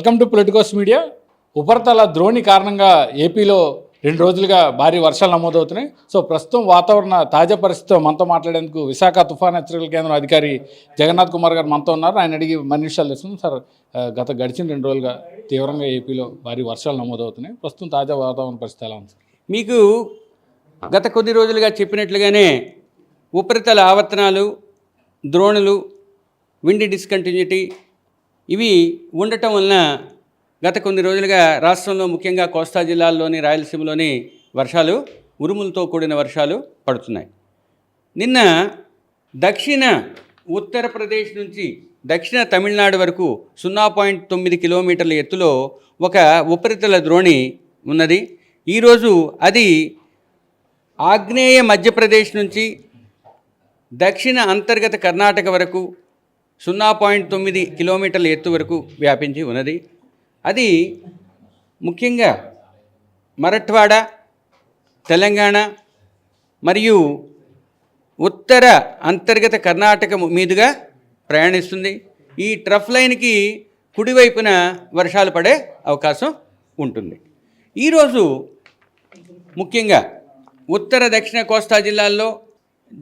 Welcome to Politicos media. ఉపరితల ద్రోణి కారణంగా ఏపీలో రెండు రోజులుగా భారీ వర్షాలు నమోదవుతున్నాయి. సో ప్రస్తుతం వాతావరణ తాజా పరిస్థితితో మనతో మాట్లాడేందుకు విశాఖ తుఫాన్ హెచ్చరికల కేంద్రం అధికారి జగన్నాథ్ కుమార్ గారు మనతో ఉన్నారు. ఆయన అడిగి మరిన్ని విషయాలు తెలుస్తుంది సార్ గత గడిచిన రెండు రోజులుగా తీవ్రంగా ఏపీలో భారీ వర్షాలు నమోదవుతున్నాయి. ప్రస్తుతం తాజా వాతావరణ పరిస్థితి ఎలా ఉంది సార్? మీకు గత కొద్ది రోజులుగా చెప్పినట్లుగానే ఉపరితల ఆవర్తనాలు ద్రోణులు విండి డిస్కంటిన్యూటీ ఇవి ఉండటం వలన గత కొన్ని రోజులుగా రాష్ట్రంలో ముఖ్యంగా కోస్తా జిల్లాల్లోని రాయలసీమలోని వర్షాలు ఉరుములతో కూడిన వర్షాలు పడుతున్నాయి. నిన్న దక్షిణ ఉత్తరప్రదేశ్ నుంచి దక్షిణ తమిళనాడు వరకు సున్నా పాయింట్ తొమ్మిది కిలోమీటర్ల ఎత్తులో ఒక ఉపరితల ద్రోణి ఉన్నది. ఈరోజు అది ఆగ్నేయ మధ్యప్రదేశ్ నుంచి దక్షిణ అంతర్గత కర్ణాటక వరకు సున్నా పాయింట్ తొమ్మిది కిలోమీటర్ల ఎత్తు వరకు వ్యాపించి ఉన్నది. అది ముఖ్యంగా మరఠ్వాడ తెలంగాణ మరియు ఉత్తర అంతర్గత కర్ణాటక మీదుగా ప్రయాణిస్తుంది. ఈ ట్రఫ్ లైన్కి కుడివైపున వర్షాలు పడే అవకాశం ఉంటుంది. ఈరోజు ముఖ్యంగా ఉత్తర దక్షిణ కోస్తా జిల్లాల్లో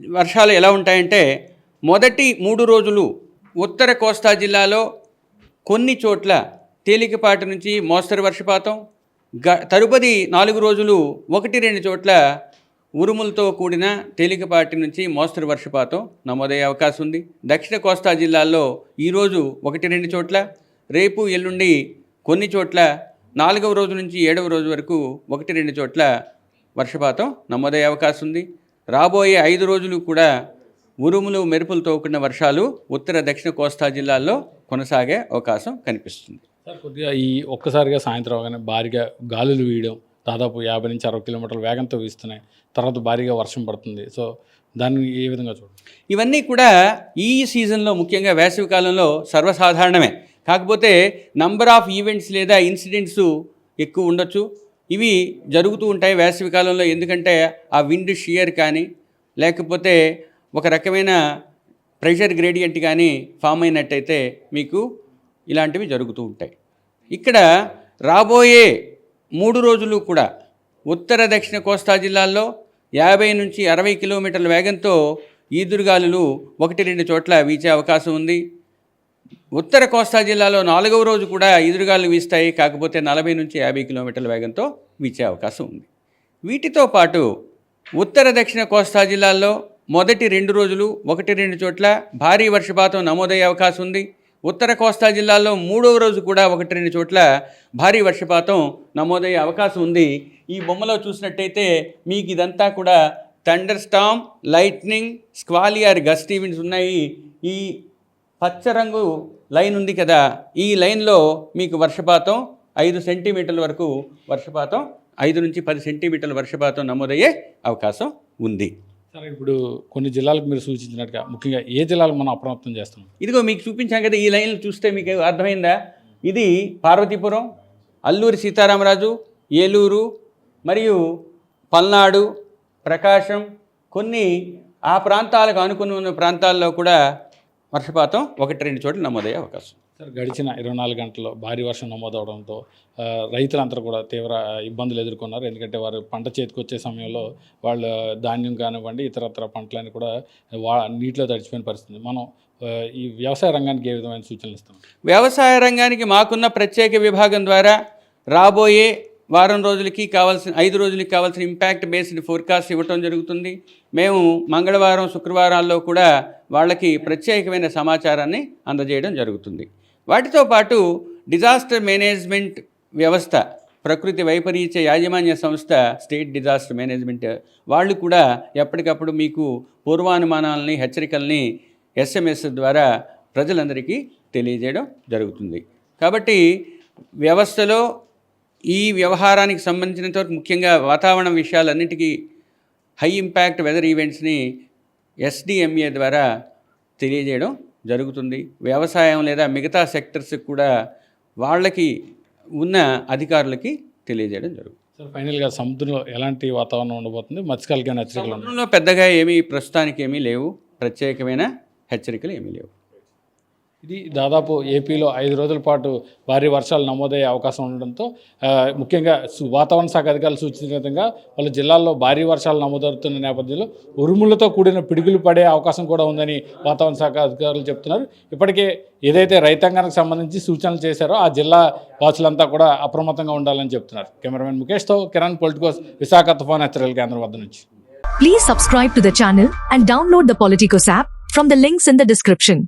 వర్షాలు ఎలా ఉంటాయంటే మొదటి మూడు రోజులు ఉత్తర కోస్తా జిల్లాలో కొన్ని చోట్ల తేలికపాటి నుంచి మోస్తరు వర్షపాతం గ తరుపది నాలుగు రోజులు ఒకటి రెండు చోట్ల ఉరుములతో కూడిన తేలికపాటి నుంచి మోస్తరు వర్షపాతం నమోదయ్యే అవకాశం ఉంది. దక్షిణ కోస్తా జిల్లాల్లో ఈరోజు ఒకటి రెండు చోట్ల రేపు ఎల్లుండి కొన్ని చోట్ల నాలుగవ రోజు నుంచి ఏడవ రోజు వరకు ఒకటి రెండు చోట్ల వర్షపాతం నమోదయ్యే అవకాశం ఉంది. రాబోయే ఐదు రోజులు కూడా ఉరుములు మెరుపులతో కూడిన వర్షాలు ఉత్తర దక్షిణ కోస్తా జిల్లాల్లో కొనసాగే అవకాశం కనిపిస్తుంది. సార్ కొద్దిగా ఈ ఒక్కసారిగా సాయంత్రం అవగానే భారీగా గాలులు వీయడం దాదాపు యాభై నుంచి అరవై కిలోమీటర్ల వేగంతో వీస్తున్నాయి. తర్వాత భారీగా వర్షం పడుతుంది. సో దాన్ని ఏ విధంగా చూడండి ఇవన్నీ కూడా ఈ సీజన్లో ముఖ్యంగా వేసవి కాలంలో సర్వసాధారణమే. కాకపోతే నంబర్ ఆఫ్ ఈవెంట్స్ లేదా ఇన్సిడెంట్స్ ఎక్కువ ఉండొచ్చు. ఇవి జరుగుతూ ఉంటాయి వేసవి కాలంలో. ఎందుకంటే ఆ విండ్ షియర్ కానీ లేకపోతే ఒక రకమైన ప్రెషర్ గ్రేడియంట్ కానీ ఫామ్ అయినట్టయితే మీకు ఇలాంటివి జరుగుతూ ఉంటాయి. ఇక్కడ రాబోయే మూడు రోజులు కూడా ఉత్తర దక్షిణ కోస్తా జిల్లాల్లో యాభై నుంచి అరవై కిలోమీటర్ల వేగంతో ఈదురుగాలులు ఒకటి రెండు చోట్ల వీచే అవకాశం ఉంది. ఉత్తర కోస్తా జిల్లాలో నాలుగవ రోజు కూడా ఈదురుగాలు వీస్తాయి. కాకపోతే నలభై నుంచి యాభై కిలోమీటర్ల వేగంతో వీచే అవకాశం ఉంది. వీటితో పాటు ఉత్తర దక్షిణ కోస్తా జిల్లాల్లో మొదటి రెండు రోజులు ఒకటి రెండు చోట్ల భారీ వర్షపాతం నమోదయ్యే అవకాశం ఉంది. ఉత్తర కోస్తా జిల్లాల్లో మూడవ రోజు కూడా ఒకటి రెండు చోట్ల భారీ వర్షపాతం నమోదయ్యే అవకాశం ఉంది. ఈ బొమ్మలో చూసినట్టయితే మీకు ఇదంతా కూడా thunder storm lightning squall or gust events ఉన్నాయి. ఈ పచ్చ రంగు లైన్ ఉంది కదా ఈ లైన్లో మీకు వర్షపాతం ఐదు సెంటీమీటర్ల వరకు వర్షపాతం ఐదు నుంచి పది సెంటీమీటర్ల వర్షపాతం నమోదయ్యే అవకాశం ఉంది. సరే ఇప్పుడు కొన్ని జిల్లాలకు మీరు సూచించినట్టుగా ముఖ్యంగా ఏ జిల్లాలకు మనం అప్రమత్తం చేస్తున్నాం? ఇదిగో మీకు చూపించాం కదా ఈ లైన్లు చూస్తే మీకు అర్థమైందా? ఇది పార్వతీపురం అల్లూరి సీతారామరాజు ఏలూరు మరియు పల్నాడు ప్రకాశం కొన్ని ఆ ప్రాంతాలకు అనుకుని ఉన్న ప్రాంతాల్లో కూడా వర్షపాతం ఒకటి రెండు చోట్ల నమోదయ్యే అవకాశం. సార్ గడిచిన ఇరవై నాలుగు గంటల్లో భారీ వర్షం నమోదవడంతో రైతులంతా కూడా తీవ్ర ఇబ్బందులు ఎదుర్కొన్నారు. ఎందుకంటే వారు పంట చేతికి వచ్చే సమయంలో వాళ్ళ ధాన్యం కానివ్వండి ఇతరత్ర పంటలని కూడా వా నీటిలో తడిచిపోయిన పరిస్థితి మనం ఈ వ్యవసాయ రంగానికి ఏ విధమైన సూచనలు ఇస్తాం వ్యవసాయ రంగానికి మాకున్న ప్రత్యేక విభాగం ద్వారా రాబోయే వారం రోజులకి కావాల్సిన ఐదు రోజులకి కావాల్సిన ఇంపాక్ట్ బేస్డ్ ఫోర్కాస్ట్ ఇవ్వటం జరుగుతుంది. మేము మంగళవారం శుక్రవారాల్లో కూడా వాళ్ళకి ప్రత్యేకమైన సమాచారాన్ని అందజేయడం జరుగుతుంది. వాటితో పాటు డిజాస్టర్ మేనేజ్మెంట్ వ్యవస్థ ప్రకృతి వైపరీత్య యాజమాన్య సంస్థ స్టేట్ డిజాస్టర్ మేనేజ్మెంట్ వాళ్ళు కూడా ఎప్పటికప్పుడు మీకు పూర్వానుమానాలని హెచ్చరికల్ని ఎస్ఎంఎస్ ద్వారా ప్రజలందరికీ తెలియజేయడం జరుగుతుంది. కాబట్టి వ్యవస్థలో ఈ వ్యవహారానికి సంబంధించినంత ముఖ్యంగా వాతావరణ విషయాలన్నిటికీ హై ఇంపాక్ట్ వెదర్ ఈవెంట్స్ని ఎస్డిఎంఏ ద్వారా తెలియజేయడం జరుగుతుంది. వ్యవసాయం లేదా మిగతా సెక్టర్స్కి కూడా వాళ్ళకి ఉన్న అధికారులకి తెలియజేయడం జరుగుతుంది సార్ ఫైనల్గా సముద్రంలో ఎలాంటి వాతావరణం ఉండబోతుంది? మత్స్యకాలకి హెచ్చరికలు సముద్రంలో పెద్దగా ఏమీ ప్రస్తుతానికి ఏమీ లేవు. ప్రత్యేకమైన హెచ్చరికలు ఏమీ లేవు. ఇది దాదాపు ఏపీలో ఐదు రోజుల పాటు భారీ వర్షాలు నమోదయ్యే అవకాశం ఉండడంతో ముఖ్యంగా వాతావరణ శాఖ అధికారులు సూచించిన విధంగా వాళ్ళ జిల్లాల్లో భారీ వర్షాలు నమోదవుతున్న నేపథ్యంలో ఉరుములతో కూడిన పిడుగులు పడే అవకాశం కూడా ఉందని వాతావరణ శాఖ అధికారులు చెప్తున్నారు. ఇప్పటికే ఏదైతే రైతాంగానికి సంబంధించి సూచనలు చేశారో ఆ జిల్లా వాసులంతా కూడా అప్రమత్తంగా ఉండాలని చెప్తున్నారు. కెమెరామెన్ ముఖేష్తో కిరణ్ పొలిటికోస్ విశాఖ తుఫాన్ హెచ్చరికల కేంద్రం వద్ద నుంచి. Please subscribe to the and download download the Politicos app from the links in the.